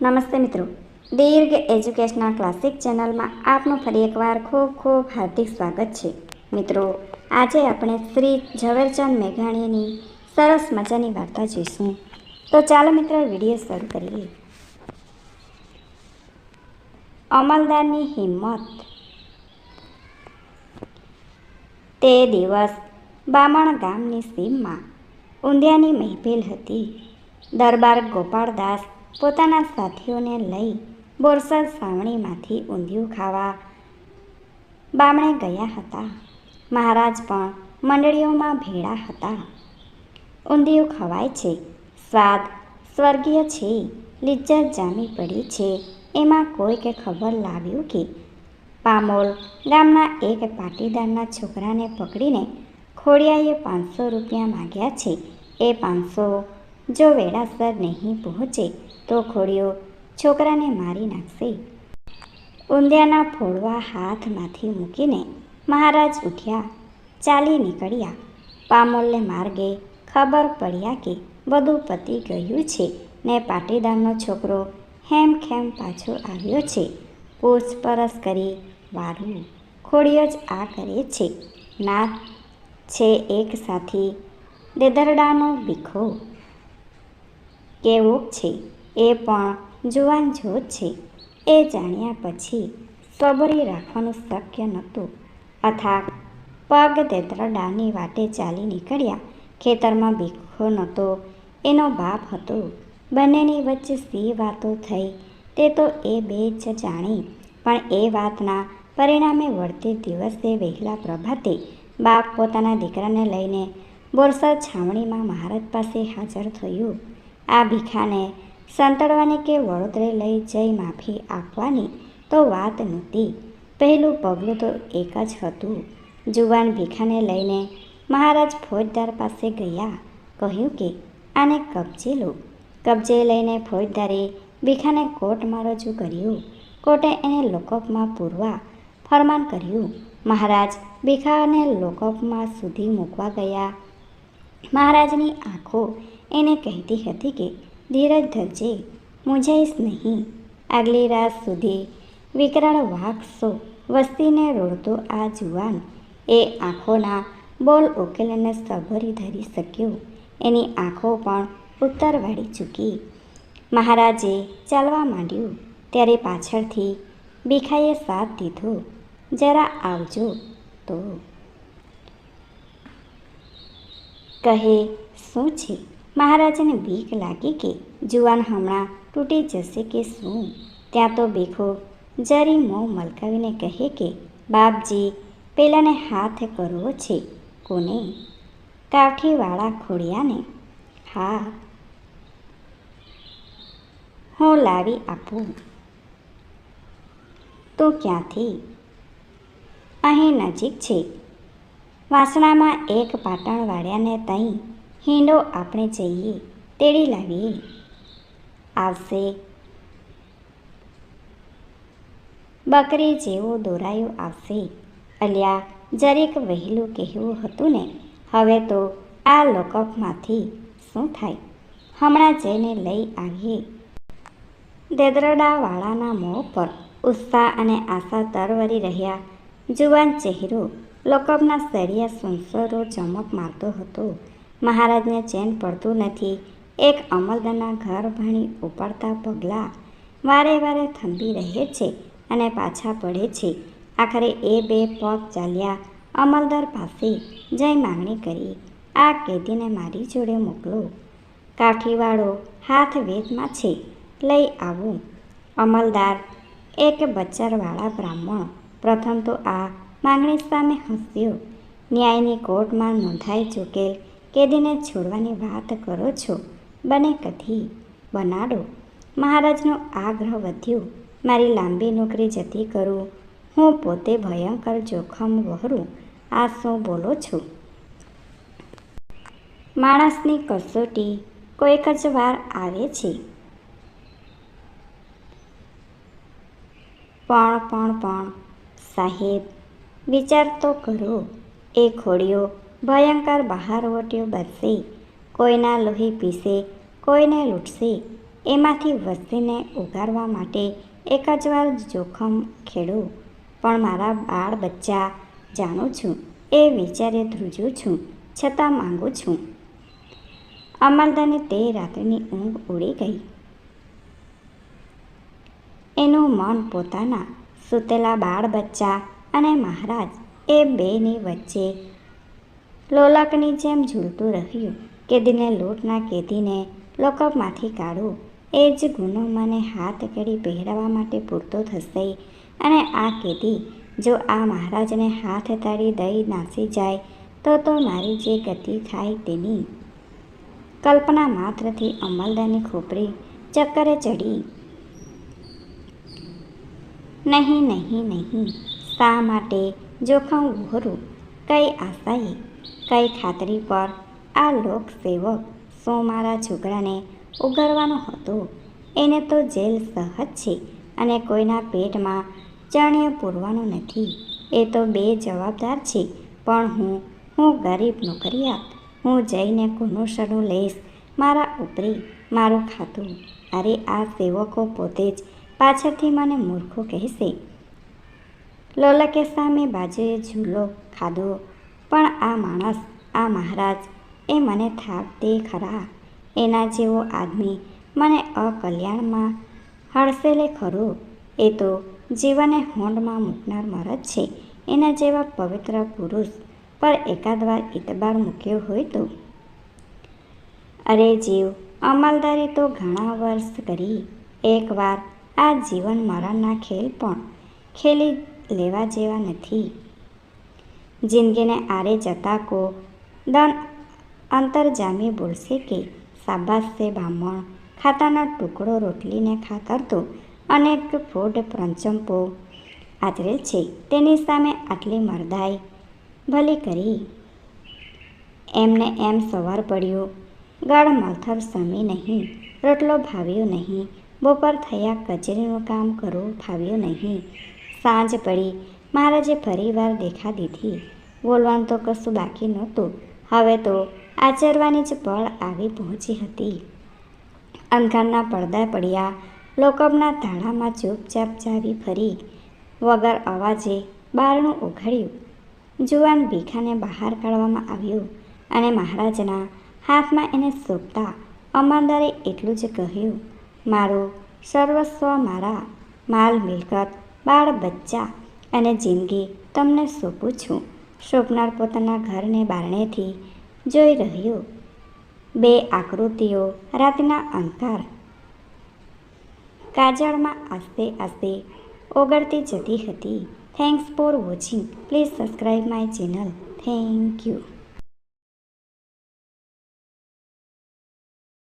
નમસ્તે મિત્રો. દીર્ઘ educational classic ચેનલમાં આપનું ફરી એકવાર ખૂબ ખૂબ હાર્દિક સ્વાગત છે. મિત્રો, આજે આપણે શ્રી ઝવેરચંદ મેઘાણીની સરસ મજાની વાર્તા જોઈશું. તો ચાલો મિત્રો, વીડિયો શરૂ કરીએ અમલદારની હિંમત. તે દિવસ બામણ ગામની સીમમાં ઊંધિયાની મહેફિલ હતી. દરબાર ગોપાળદાસ પોતાના સાથીઓને લઈ બોરસદ સાવણીમાંથી ઊંધિયું ખાવા બામણે ગયા હતા. મહારાજ પણ મંડળીઓમાં ભેળા હતા. ઊંધિયું ખવાય છે, સ્વાદ સ્વર્ગીય છે, લિજ્જત જામી પડી છે, એમાં કોઈકે ખબર લાવ્યું કે પામોલ ગામના એક પાટીદારના છોકરાને પકડીને ખોડિયાએ પાંચસો રૂપિયા માગ્યા છે. એ પાંચસો જો વેળાસર નહીં પહોંચે, તો ખોડિયો છોકરાને મારી નાખશે. ઊંધિયાના ફોડવા હાથમાંથી મૂકીને મહારાજ ઉઠ્યા, ચાલી નીકળ્યા. પામોલને માર્ગે ખબર પડ્યા કે બધું પતી ગયું છે ને પાટીદારનો છોકરો હેમખેમ પાછો આવ્યો છે. પૂછપરછ કરી વારું, ખોડિયો જ આ કરે છે. નાથ છે એક સાથી, દેદરડાનો ભીખો. કેવો છે એ પણ જુવાન જોત છે. એ જાણ્યા પછી સબરી રાખવાનું શક્ય નહોતું. અથાગ પગ દેદરડાની વાટે ચાલી નીકળ્યા. ખેતરમાં ભીખો નહોતો. એનો બાપ હતો. બંનેની વચ્ચે સી વાતો થઈ તે તો એ બે જ જાણી. પણ એ વાતના પરિણામે વળતે દિવસે વહેલા પ્રભાતે બાપ પોતાના દીકરાને લઈને બોરસદ છાવણીમાં મહારાજ પાસે હાજર થયું. આ ભીખાને સંતળવાની કે વડોદરે લઈ જઈ માફી આપવાની તો વાત નહોતી. પહેલું પગલું તો એક જ હતું. જુવાન ભીખાને લઈને મહારાજ ફોજદાર પાસે ગયા. કહ્યું કે, આને કબજે લો. કબજે લઈને ફોજદારે ભીખાને કોર્ટમાં રજૂ કર્યું. કોર્ટે એને લોકઅપમાં પૂરવા ફરમાન કર્યું. મહારાજ ભીખાને લોકઅપમાં સુધી મૂકવા ગયા. મહારાજની આંખો એને કહેતી હતી કે, ધીરજ ધરજે મૂંઝાઈશ નહીં. આગલી રાત સુધી વિકરાળ વાઘસો વસ્તીને રોડતો આ જુવાન. એ આંખોના બોલ ઉકેલને સભરી ધરી શક્યો. એની આંખો પણ ઉત્તરવાળી ચૂકી. મહારાજે ચાલવા માંડ્યું. ત્યારે પાછળથી ભીખાએ સાથ દીધો. જરા આવજો તો. કહે, શું છે? મહારાજાને બીક લાગી કે જુવાન હમણાં તૂટી જશે કે શું? ત્યાં તો બેખો જરી મોં મલકાવીને કહે કે, બાપજી, પેલાને હાથ કરવો છે કોને? કાઠીવાળા ખોડિયાને. હા. હું લાવી આપું. તો ક્યાંથી? અહીં નજીક છે. વાસણામાં એક પાટણવાળાને તઈ હિંડો આપણે જઈએ, તેડી લાવીએ. આવશે. બકરી જેવો દોરાયો આવશે. અલ્યા, જરીક વહેલું કહેવું હતું ને, હવે તો આ લોકઅપમાંથી શું થાય? હમણાં જઈને લઈ આવીએ. દેદરડાવાળાના મોં પર ઉત્સાહ અને આશા તરવરી રહ્યા. જુવાન ચહેરો લોકઅપના સળિયા સંસરો ચમક મારતો હતો. મહારાજને ચેન પડતું નથી. એક અમલદના ઘર ભણી ઉપાડતા પગલાં વારે વારે થંભી રહે છે અને પાછા પડે છે. આખરે એ બે પગ ચાલ્યા અમલદાર પાસે જઈ માંગણી કરી. આ કેદીને મારી જોડે મોકલો. કાઠીવાળો હાથ વેદમાં છે, લઈ આવું. અમલદાર, એક બચ્ચરવાળા બ્રાહ્મણ. પ્રથમ તો આ માંગણી સામે હસ્યો. ન્યાયની કોર્ટમાં નોંધાઈ ચૂકેલ કેદીને છોડવાની વાત કરો છો? બને કથી? બનાડો. મહારાજનો આગ્રહ વધ્યો. મારી લાંબી નોકરી જતી કરું. હું પોતે ભયંકર જોખમ વહરું. આ શું બોલો છું? માણસની કસોટી કોઈક જ વાર આવે છે. પણ પણ પણ, સાહેબ, વિચાર તો કરો. એ ખોડિયો ભયંકર બહારવટીઓ બનશે કોઈના લોહી પીસે, કોઈને લૂંટશે એમાંથી વસ્તીને ઉગારવા માટે એક જ વાર જોખમ ખેડો. પણ મારા બાળ બચ્ચા જાણું છું, એ વિચારે ધ્રુજું છું, છતાં માંગુ છું. અમલદાને તે રાત્રિની ઊંઘ ઉડી ગઈ. એનું મન પોતાના સૂતેલા બાળ બચ્ચા અને મહારાજ એ બેની વચ્ચે લોલકની જેમ ઝૂલતું રહ્યું. કેદીને લૂંટના કેદીને લોકઅપમાંથી કાઢું. એ જ ગુનો મને હાથ કડી પહેરાવવા માટે પૂરતો થશે. અને આ કેદી જો આ મહારાજને હાથ તાળી દઈ નાસી જાય, તો તો મારી જે ગતિ થાય તેની. કલ્પના માત્રથી અમલદારની ખોપરી ચક્કરે ચડી. નહીં નહીં નહીં, શા માટે જોખમ વહોરું કઈ આશાએ કઈ ખાતરી પર આ લોકસેવક શું મારા છોકરાને ઉગારવાનો હતો? એને તો જેલ સહજ છે અને કોઈના પેટમાં ચણ્ય પૂરવાનું નથી. એ તો બે જવાબદાર છે, પણ હું હું ગરીબ નોકરિયાત. હું જઈને કોનું શરૂ લઈશ, મારા ઉપરી મારું ખાતું. અરે, આ સેવકો પોતે જ પાછળથી મને મૂર્ખો કહેશે. લોલકે સામે બાજુએ ઝૂલો ખાધો. પણ આ માણસ, આ મહારાજ, એ મને થાક તે ખરા. એના જેવો આદમી મને અકલ્યાણમાં હડસેલે ખરો. એ તો જીવને હોંડમાં મૂકનાર મરદ છે. એના જેવા પવિત્ર પુરુષ પર એકાદ વાર ઇતબાર મૂક્યો હોય તો? અરે જીવ, અમલદારી તો ઘણા વર્ષ કરી. એકવાર આ જીવન મરણના ખેલ પણ ખેલી લેવા જેવા નથી. જિંદગીને આરે જતા કો દન અંતરજામી બોલશે કે, સાબાસ છે બ્રાહ્મણ, ખાતાનો ટુકડો રોટલીને ખાતર તો અનેક ફૂડ પ્રંચંપો આચરેલ છે, તેની સામે આટલી મરદાઈ. ભલી કરી. એમને એમ સવાર પડ્યો. ગાળ મથર સમી નહીં, રોટલો ભાવ્યો નહીં, બપોર થયા કચેરીનું કામ કરવું ફાવ્યું નહીં. સાંજ પડી મહારાજે ફરીવાર દેખા દીધી, બોલવાનું તો કશું બાકી નહોતું. હવે તો આચરવાની જ પળ આવી પહોંચી હતી. અંધારના પડદા પડ્યા લોકમના તાળામાં ચૂપચાપ ચાવી ફરી, વગર અવાજે બારણું ઉઘાડ્યું. જુવાન ભીખાને બહાર કાઢવામાં આવ્યું અને મહારાજના હાથમાં એને સોંપતા અમાનદારે એટલું જ કહ્યું, મારું સર્વસ્વ મારા, માલ મિલકત, બાળ બચ્ચા અને જિંદગી તમને સોંપું છું. સોંપનાર પોતાના ઘરને બારણેથી જોઈ રહ્યો. બે આકૃતિઓ રાતના અંધકાર કાજળમાં આસ્તે આસ્તે ઓગળતી જતી હતી. Thanks for watching please subscribe my channel thank you